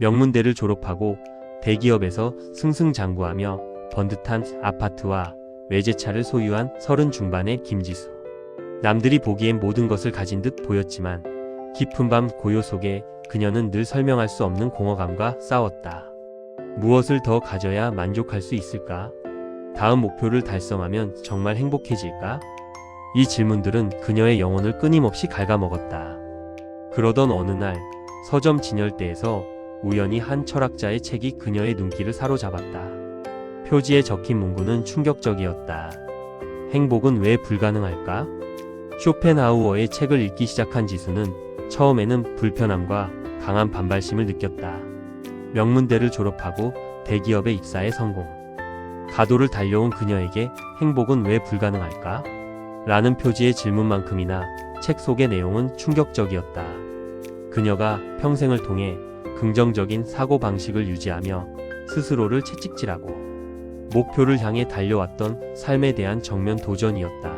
명문대를 졸업하고 대기업에서 승승장구하며 번듯한 아파트와 외제차를 소유한 서른 중반의 김지수. 남들이 보기엔 모든 것을 가진 듯 보였지만 깊은 밤 고요 속에 그녀는 늘 설명할 수 없는 공허감과 싸웠다. 무엇을 더 가져야 만족할 수 있을까? 다음 목표를 달성하면 정말 행복해질까? 이 질문들은 그녀의 영혼을 끊임없이 갉아먹었다. 그러던 어느 날 서점 진열대에서 우연히 한 철학자의 책이 그녀의 눈길을 사로잡았다. 표지에 적힌 문구는 충격적이었다. 행복은 왜 불가능할까? 쇼펜하우어의 책을 읽기 시작한 지수는 처음에는 불편함과 강한 반발심을 느꼈다. 명문대를 졸업하고 대기업에 입사해 성공. 가도를 달려온 그녀에게 행복은 왜 불가능할까? 라는 표지의 질문만큼이나 책 속의 내용은 충격적이었다. 그녀가 평생을 통해 긍정적인 사고방식을 유지하며 스스로를 채찍질하고 목표를 향해 달려왔던 삶에 대한 정면 도전이었다.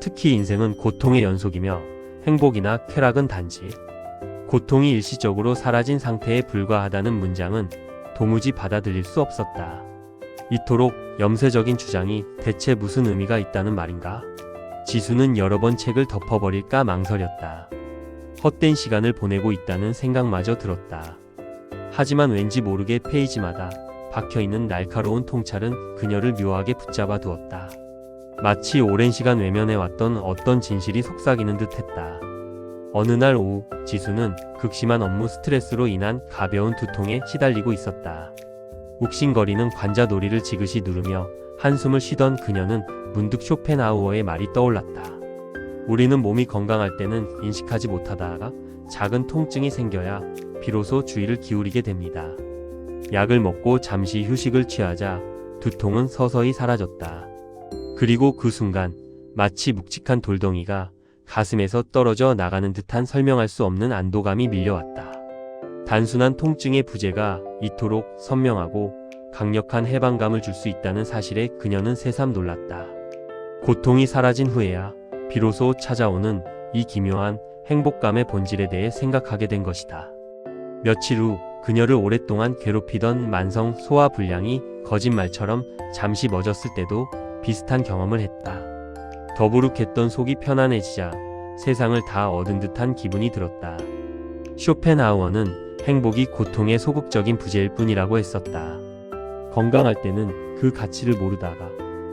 특히 인생은 고통의 연속이며 행복이나 쾌락은 단지 고통이 일시적으로 사라진 상태에 불과하다는 문장은 도무지 받아들일 수 없었다. 이토록 염세적인 주장이 대체 무슨 의미가 있다는 말인가? 지수는 여러 번 책을 덮어버릴까 망설였다. 헛된 시간을 보내고 있다는 생각마저 들었다. 하지만 왠지 모르게 페이지마다 박혀있는 날카로운 통찰은 그녀를 묘하게 붙잡아 두었다. 마치 오랜 시간 외면해왔던 어떤 진실이 속삭이는 듯 했다. 어느 날 오후 지수는 극심한 업무 스트레스로 인한 가벼운 두통에 시달리고 있었다. 욱신거리는 관자 놀이를 지그시 누르며 한숨을 쉬던 그녀는 문득 쇼펜하우어의 말이 떠올랐다. 우리는 몸이 건강할 때는 인식하지 못하다가 작은 통증이 생겨야 비로소 주의를 기울이게 됩니다. 약을 먹고 잠시 휴식을 취하자 두통은 서서히 사라졌다. 그리고 그 순간 마치 묵직한 돌덩이가 가슴에서 떨어져 나가는 듯한 설명할 수 없는 안도감이 밀려왔다. 단순한 통증의 부재가 이토록 선명하고 강력한 해방감을 줄 수 있다는 사실에 그녀는 새삼 놀랐다. 고통이 사라진 후에야 비로소 찾아오는 이 기묘한 행복감의 본질에 대해 생각하게 된 것이다. 며칠 후 그녀를 오랫동안 괴롭히던 만성 소화 불량이 거짓말처럼 잠시 멎었을 때도 비슷한 경험을 했다. 더부룩했던 속이 편안해지자 세상을 다 얻은 듯한 기분이 들었다. 쇼펜하우어는 행복이 고통의 소극적인 부재일 뿐이라고 했었다. 건강할 때는 그 가치를 모르다가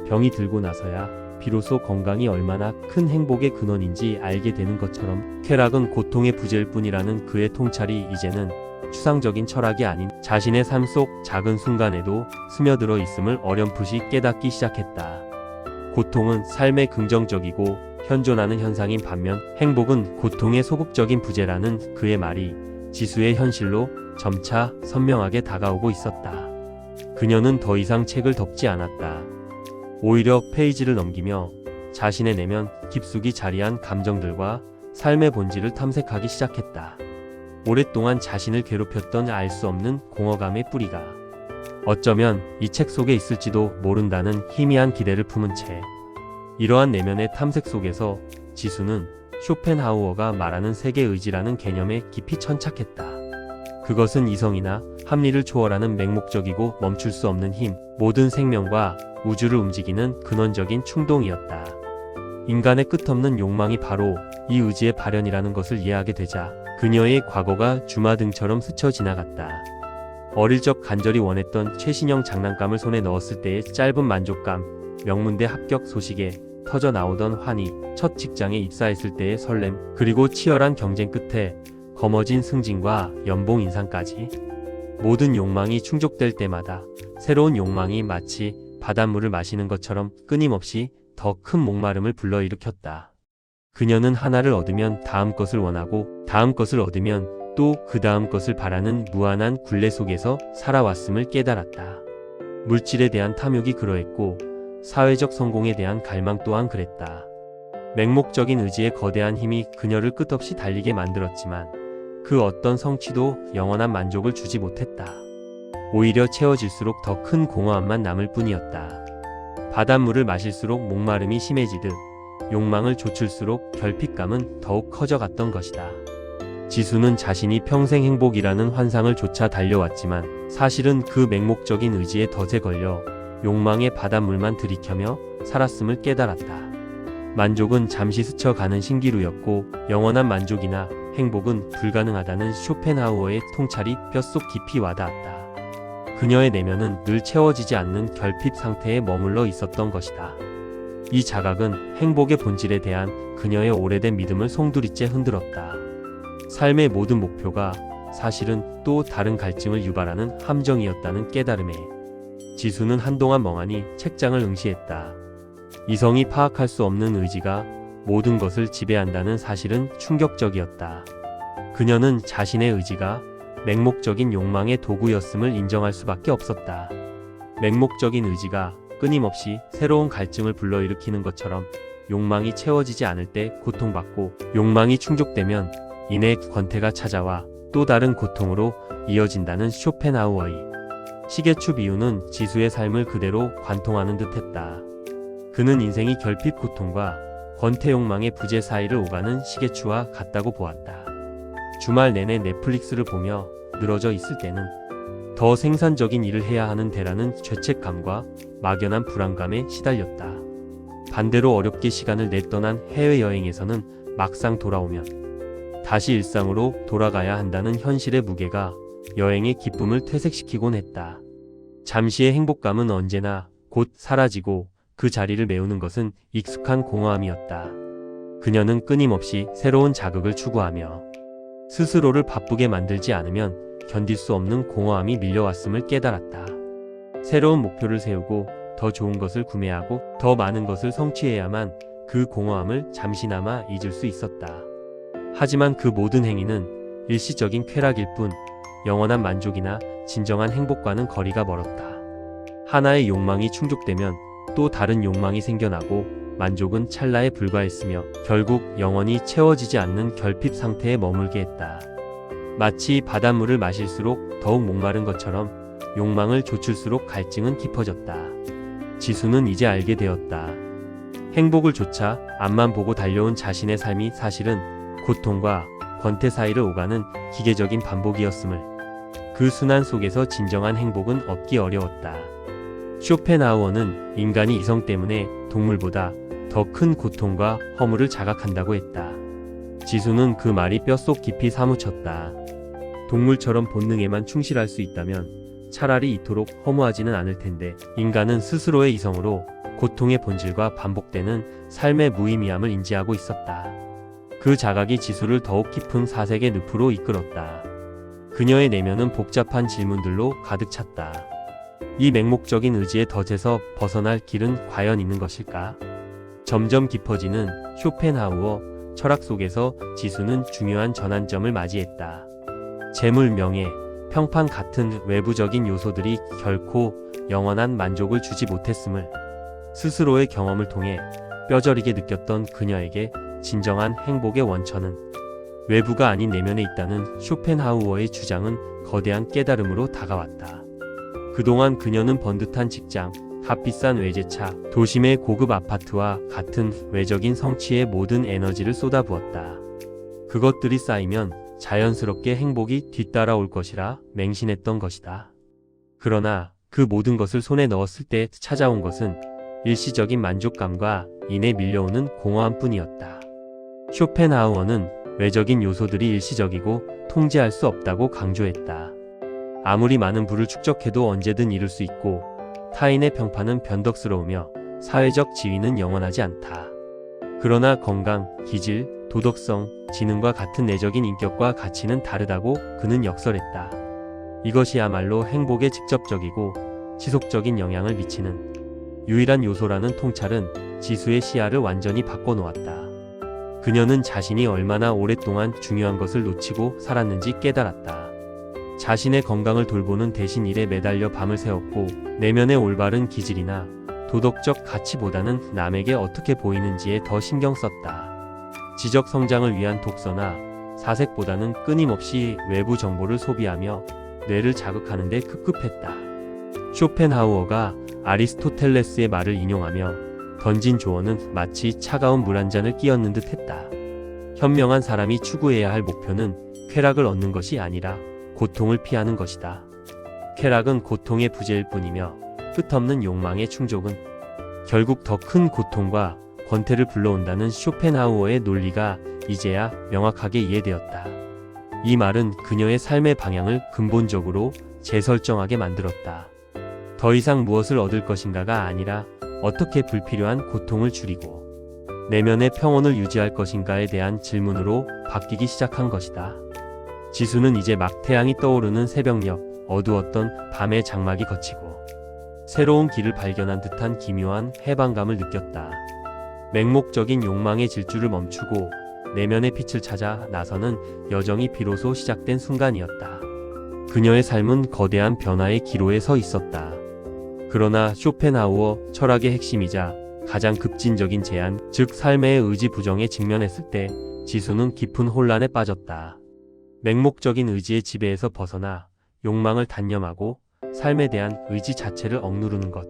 병이 들고 나서야 비로소 건강이 얼마나 큰 행복의 근원인지 알게 되는 것처럼 쾌락은 고통의 부재일 뿐이라는 그의 통찰이 이제는 추상적인 철학이 아닌 자신의 삶 속 작은 순간에도 스며들어 있음을 어렴풋이 깨닫기 시작했다. 고통은 삶의 긍정적이고 현존하는 현상인 반면 행복은 고통의 소극적인 부재라는 그의 말이 지수의 현실로 점차 선명하게 다가오고 있었다. 그녀는 더 이상 책을 덮지 않았다. 오히려 페이지를 넘기며 자신의 내면 깊숙이 자리한 감정들과 삶의 본질을 탐색하기 시작했다. 오랫동안 자신을 괴롭혔던 알 수 없는 공허감의 뿌리가 어쩌면 이 책 속에 있을지도 모른다는 희미한 기대를 품은 채 이러한 내면의 탐색 속에서 지수는 쇼펜하우어가 말하는 세계 의지라는 개념에 깊이 천착했다. 그것은 이성이나 합리를 초월하는 맹목적이고 멈출 수 없는 힘, 모든 생명과 우주를 움직이는 근원적인 충동이었다. 인간의 끝없는 욕망이 바로 이 의지의 발현이라는 것을 이해하게 되자 그녀의 과거가 주마등처럼 스쳐 지나갔다. 어릴 적 간절히 원했던 최신형 장난감을 손에 넣었을 때의 짧은 만족감, 명문대 합격 소식에 터져 나오던 환희, 첫 직장에 입사했을 때의 설렘, 그리고 치열한 경쟁 끝에 거머쥔 승진과 연봉 인상까지 모든 욕망이 충족될 때마다 새로운 욕망이 마치 바닷물을 마시는 것처럼 끊임없이 더 큰 목마름을 불러일으켰다. 그녀는 하나를 얻으면 다음 것을 원하고 다음 것을 얻으면 또 그 다음 것을 바라는 무한한 굴레 속에서 살아왔음을 깨달았다. 물질에 대한 탐욕이 그러했고 사회적 성공에 대한 갈망 또한 그랬다. 맹목적인 의지의 거대한 힘이 그녀를 끝없이 달리게 만들었지만 그 어떤 성취도 영원한 만족을 주지 못했다. 오히려 채워질수록 더 큰 공허함만 남을 뿐이었다. 바닷물을 마실수록 목마름이 심해지듯 욕망을 좇을수록 결핍감은 더욱 커져갔던 것이다. 지수는 자신이 평생 행복이라는 환상을 쫓아 달려왔지만 사실은 그 맹목적인 의지에 덫에 걸려 욕망의 바닷물만 들이켜며 살았음을 깨달았다. 만족은 잠시 스쳐가는 신기루였고 영원한 만족이나 행복은 불가능하다는 쇼펜하우어의 통찰이 뼛속 깊이 와닿았다. 그녀의 내면은 늘 채워지지 않는 결핍 상태에 머물러 있었던 것이다. 이 자각은 행복의 본질에 대한 그녀의 오래된 믿음을 송두리째 흔들었다. 삶의 모든 목표가 사실은 또 다른 갈증을 유발하는 함정이었다는 깨달음에 지수는 한동안 멍하니 책장을 응시했다. 이성이 파악할 수 없는 의지가 모든 것을 지배한다는 사실은 충격적이었다. 그녀는 자신의 의지가 맹목적인 욕망의 도구였음을 인정할 수밖에 없었다. 맹목적인 의지가 끊임없이 새로운 갈증을 불러일으키는 것처럼 욕망이 채워지지 않을 때 고통받고 욕망이 충족되면 이내 권태가 찾아와 또 다른 고통으로 이어진다는 쇼펜하우어의 시계추 비유는 지수의 삶을 그대로 관통하는 듯했다. 그는 인생이 결핍 고통과 권태 욕망의 부재 사이를 오가는 시계추와 같다고 보았다. 주말 내내 넷플릭스를 보며 늘어져 있을 때는 더 생산적인 일을 해야 하는 데라는 죄책감과 막연한 불안감에 시달렸다. 반대로 어렵게 시간을 내떠난 해외여행에서는 막상 돌아오면 다시 일상으로 돌아가야 한다는 현실의 무게가 여행의 기쁨을 퇴색시키곤 했다. 잠시의 행복감은 언제나 곧 사라지고 그 자리를 메우는 것은 익숙한 공허함이었다. 그녀는 끊임없이 새로운 자극을 추구하며 스스로를 바쁘게 만들지 않으면 견딜 수 없는 공허함이 밀려왔음을 깨달았다. 새로운 목표를 세우고 더 좋은 것을 구매하고 더 많은 것을 성취해야만 그 공허함을 잠시나마 잊을 수 있었다. 하지만 그 모든 행위는 일시적인 쾌락일 뿐 영원한 만족이나 진정한 행복과는 거리가 멀었다. 하나의 욕망이 충족되면 또 다른 욕망이 생겨나고 만족은 찰나에 불과했으며 결국 영원히 채워지지 않는 결핍 상태에 머물게 했다. 마치 바닷물을 마실수록 더욱 목마른 것처럼 욕망을 좇을수록 갈증은 깊어졌다. 지수는 이제 알게 되었다. 행복을 쫓아 앞만 보고 달려온 자신의 삶이 사실은 고통과 권태 사이를 오가는 기계적인 반복이었음을 그 순환 속에서 진정한 행복은 얻기 어려웠다. 쇼펜하우어는 인간이 이성 때문에 동물보다 더 큰 고통과 허물을 자각한다고 했다. 지수는 그 말이 뼛속 깊이 사무쳤다. 동물처럼 본능에만 충실할 수 있다면 차라리 이토록 허무하지는 않을 텐데 인간은 스스로의 이성으로 고통의 본질과 반복되는 삶의 무의미함을 인지하고 있었다. 그 자각이 지수를 더욱 깊은 사색의 늪으로 이끌었다. 그녀의 내면은 복잡한 질문들로 가득 찼다. 이 맹목적인 의지의 덫에서 벗어날 길은 과연 있는 것일까? 점점 깊어지는 쇼펜하우어 철학 속에서 지수는 중요한 전환점을 맞이했다. 재물, 명예, 평판 같은 외부적인 요소들이 결코 영원한 만족을 주지 못했음을 스스로의 경험을 통해 뼈저리게 느꼈던 그녀에게 진정한 행복의 원천은 외부가 아닌 내면에 있다는 쇼펜하우어의 주장은 거대한 깨달음으로 다가왔다. 그동안 그녀는 번듯한 직장, 값비싼 외제차, 도심의 고급 아파트와 같은 외적인 성취에 모든 에너지를 쏟아부었다. 그것들이 쌓이면 자연스럽게 행복이 뒤따라올 것이라 맹신했던 것이다. 그러나 그 모든 것을 손에 넣었을 때 찾아온 것은 일시적인 만족감과 이내 밀려오는 공허함 뿐이었다. 쇼펜하우어는 외적인 요소들이 일시적이고 통제할 수 없다고 강조했다. 아무리 많은 부를 축적해도 언제든 이룰 수 있고 타인의 평판은 변덕스러우며 사회적 지위는 영원하지 않다. 그러나 건강, 기질, 도덕성, 지능과 같은 내적인 인격과 가치는 다르다고 그는 역설했다. 이것이야말로 행복에 직접적이고 지속적인 영향을 미치는 유일한 요소라는 통찰은 지수의 시야를 완전히 바꿔놓았다. 그녀는 자신이 얼마나 오랫동안 중요한 것을 놓치고 살았는지 깨달았다. 자신의 건강을 돌보는 대신 일에 매달려 밤을 새웠고 내면의 올바른 기질이나 도덕적 가치보다는 남에게 어떻게 보이는지에 더 신경 썼다. 지적 성장을 위한 독서나 사색보다는 끊임없이 외부 정보를 소비하며 뇌를 자극하는 데 급급했다. 쇼펜하우어가 아리스토텔레스의 말을 인용하며 던진 조언은 마치 차가운 물 한 잔을 끼얹는 듯 했다. 현명한 사람이 추구해야 할 목표는 쾌락을 얻는 것이 아니라 고통을 피하는 것이다. 쾌락은 고통의 부재일 뿐이며 끝없는 욕망의 충족은 결국 더 큰 고통과 권태를 불러온다는 쇼펜하우어의 논리가 이제야 명확하게 이해되었다. 이 말은 그녀의 삶의 방향을 근본적으로 재설정하게 만들었다. 더 이상 무엇을 얻을 것인가가 아니라 어떻게 불필요한 고통을 줄이고 내면의 평온을 유지할 것인가에 대한 질문으로 바뀌기 시작한 것이다. 지수는 이제 막 태양이 떠오르는 새벽녘 어두웠던 밤의 장막이 거치고 새로운 길을 발견한 듯한 기묘한 해방감을 느꼈다. 맹목적인 욕망의 질주를 멈추고 내면의 빛을 찾아 나서는 여정이 비로소 시작된 순간이었다. 그녀의 삶은 거대한 변화의 기로에 서 있었다. 그러나 쇼펜하우어 철학의 핵심이자 가장 급진적인 제안, 즉 삶의 의지 부정에 직면했을 때 지수는 깊은 혼란에 빠졌다. 맹목적인 의지의 지배에서 벗어나 욕망을 단념하고 삶에 대한 의지 자체를 억누르는 것.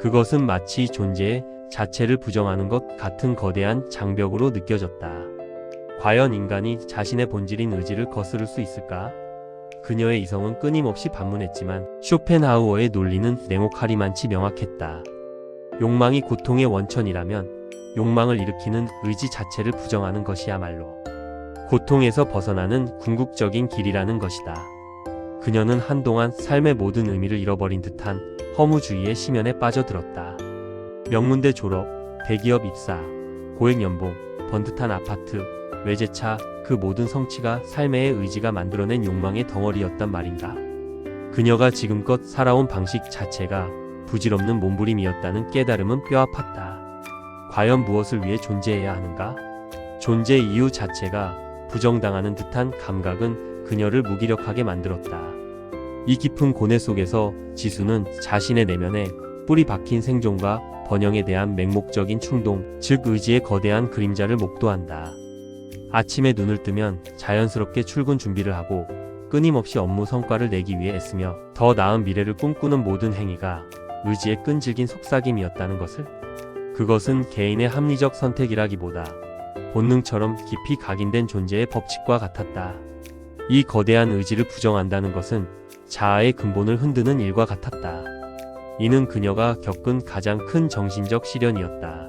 그것은 마치 존재의 자체를 부정하는 것 같은 거대한 장벽으로 느껴졌다. 과연 인간이 자신의 본질인 의지를 거스를 수 있을까? 그녀의 이성은 끊임없이 반문했지만 쇼펜하우어의 논리는 냉혹하리만치 명확했다. 욕망이 고통의 원천이라면 욕망을 일으키는 의지 자체를 부정하는 것이야말로 고통에서 벗어나는 궁극적인 길이라는 것이다. 그녀는 한동안 삶의 모든 의미를 잃어버린 듯한 허무주의의 심연에 빠져들었다. 명문대 졸업, 대기업 입사, 고액 연봉, 번듯한 아파트, 외제차, 그 모든 성취가 삶의 의지가 만들어낸 욕망의 덩어리였단 말인가. 그녀가 지금껏 살아온 방식 자체가 부질없는 몸부림이었다는 깨달음은 뼈아팠다. 과연 무엇을 위해 존재해야 하는가? 존재 이유 자체가 부정당하는 듯한 감각은 그녀를 무기력하게 만들었다. 이 깊은 고뇌 속에서 지수는 자신의 내면에 뿌리 박힌 생존과 번영에 대한 맹목적인 충동, 즉 의지의 거대한 그림자를 목도한다. 아침에 눈을 뜨면 자연스럽게 출근 준비를 하고 끊임없이 업무 성과를 내기 위해 애쓰며 더 나은 미래를 꿈꾸는 모든 행위가 의지의 끈질긴 속삭임이었다는 것을 그것은 개인의 합리적 선택이라기보다 본능처럼 깊이 각인된 존재의 법칙과 같았다. 이 거대한 의지를 부정한다는 것은 자아의 근본을 흔드는 일과 같았다. 이는 그녀가 겪은 가장 큰 정신적 시련이었다.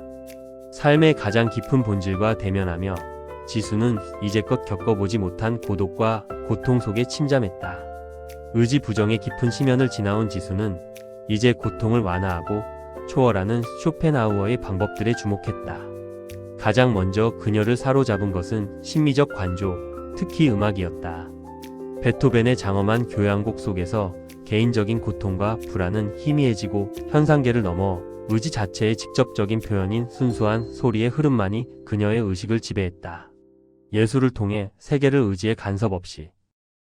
삶의 가장 깊은 본질과 대면하며 지수는 이제껏 겪어보지 못한 고독과 고통 속에 침잠했다. 의지 부정의 깊은 심연을 지나온 지수는 이제 고통을 완화하고 초월하는 쇼펜하우어의 방법들에 주목했다. 가장 먼저 그녀를 사로잡은 것은 심미적 관조, 특히 음악이었다. 베토벤의 장엄한 교향곡 속에서 개인적인 고통과 불안은 희미해지고 현상계를 넘어 의지 자체의 직접적인 표현인 순수한 소리의 흐름만이 그녀의 의식을 지배했다. 예술을 통해 세계를 의지의 간섭 없이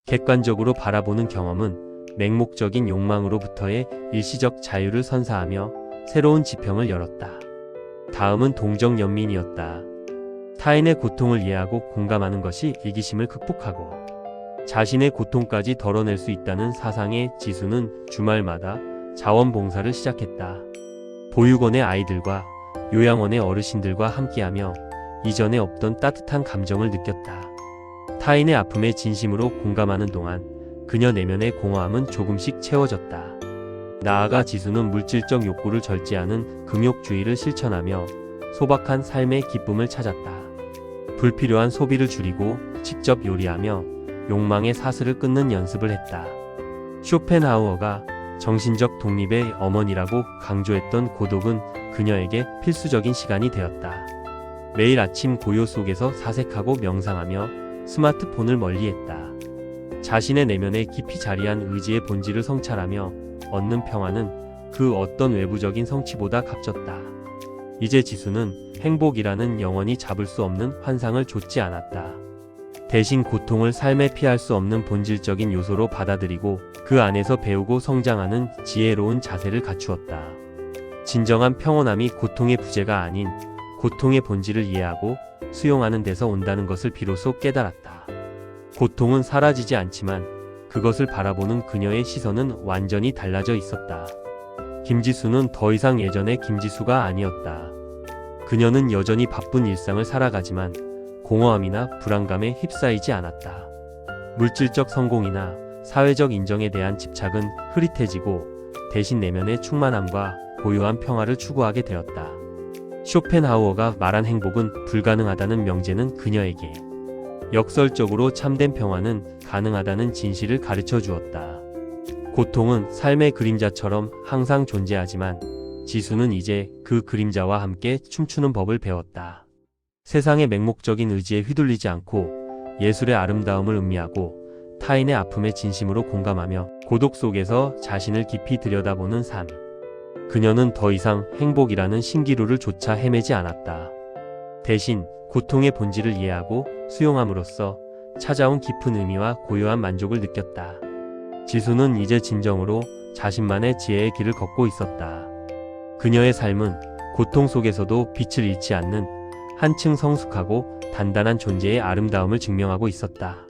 객관적으로 바라보는 경험은 맹목적인 욕망으로부터의 일시적 자유를 선사하며 새로운 지평을 열었다. 다음은 동정연민이었다. 타인의 고통을 이해하고 공감하는 것이 이기심을 극복하고 자신의 고통까지 덜어낼 수 있다는 사상의 지수는 주말마다 자원봉사를 시작했다. 보육원의 아이들과 요양원의 어르신들과 함께하며 이전에 없던 따뜻한 감정을 느꼈다. 타인의 아픔에 진심으로 공감하는 동안 그녀 내면의 공허함은 조금씩 채워졌다. 나아가 지수는 물질적 욕구를 절제하는 금욕주의를 실천하며 소박한 삶의 기쁨을 찾았다. 불필요한 소비를 줄이고 직접 요리하며 욕망의 사슬을 끊는 연습을 했다. 쇼펜하우어가 정신적 독립의 어머니라고 강조했던 고독은 그녀에게 필수적인 시간이 되었다. 매일 아침 고요 속에서 사색하고 명상하며 스마트폰을 멀리했다. 자신의 내면에 깊이 자리한 의지의 본질을 성찰하며 얻는 평화는 그 어떤 외부적인 성취보다 값졌다. 이제 지수는 행복이라는 영원히 잡을 수 없는 환상을 좇지 않았다. 대신 고통을 삶에 피할 수 없는 본질적인 요소로 받아들이고 그 안에서 배우고 성장하는 지혜로운 자세를 갖추었다. 진정한 평온함이 고통의 부재가 아닌 고통의 본질을 이해하고 수용하는 데서 온다는 것을 비로소 깨달았다. 고통은 사라지지 않지만 그것을 바라보는 그녀의 시선은 완전히 달라져 있었다. 김지수는 더 이상 예전의 김지수가 아니었다. 그녀는 여전히 바쁜 일상을 살아가지만 공허함이나 불안감에 휩싸이지 않았다. 물질적 성공이나 사회적 인정에 대한 집착은 흐릿해지고 대신 내면의 충만함과 고요한 평화를 추구하게 되었다. 쇼펜하우어가 말한 행복은 불가능하다는 명제는 그녀에게 역설적으로 참된 평화는 가능하다는 진실을 가르쳐 주었다. 고통은 삶의 그림자처럼 항상 존재하지만 지수는 이제 그 그림자와 함께 춤추는 법을 배웠다. 세상의 맹목적인 의지에 휘둘리지 않고 예술의 아름다움을 음미하고 타인의 아픔에 진심으로 공감하며 고독 속에서 자신을 깊이 들여다보는 삶. 그녀는 더 이상 행복이라는 신기루를 조차 헤매지 않았다. 대신 고통의 본질을 이해하고 수용함으로써 찾아온 깊은 의미와 고요한 만족을 느꼈다. 지수는 이제 진정으로 자신만의 지혜의 길을 걷고 있었다. 그녀의 삶은 고통 속에서도 빛을 잃지 않는 한층 성숙하고 단단한 존재의 아름다움을 증명하고 있었다.